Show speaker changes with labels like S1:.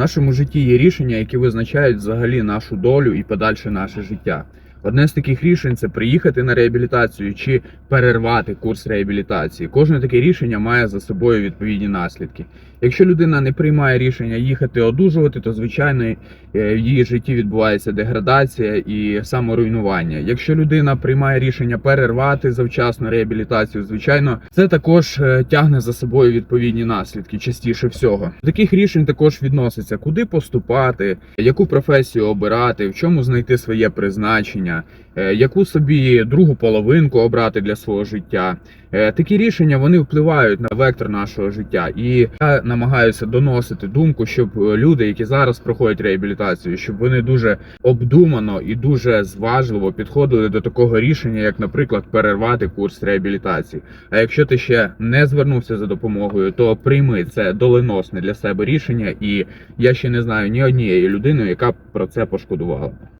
S1: нашому житті є рішення, які визначають взагалі нашу долю і подальше наше життя. Одне з таких рішень це приїхати на реабілітацію чи перервати курс реабілітації. Кожне таке рішення має за собою відповідні наслідки. Якщо людина не приймає рішення їхати одужувати, то звичайно е, в її житті відбувається деградація і саморуйнування. Якщо людина приймає рішення перервати завчасно реабілітацію, звичайно, це також е, тягне за собою відповідні наслідки частіше всього. Таких рішень також відноситься, куди поступати, яку професію обирати, в чому знайти своє призначення, е, яку собі другу половинку обрати для свого життя. Е, Такі рішення вони впливають на вектор нашого життя, і я намагаюся доносити думку, щоб е, люди, які зараз проходять реабілітацію, щоб вони дуже обдумано і дуже зважливо підходили до такого рішення, як, наприклад, перервати курс реабілітації. А якщо ти ще не звернувся за допомогою, то прийми це доленосне для себе рішення, і я ще не знаю ні однієї людини, яка про це пошкодувала.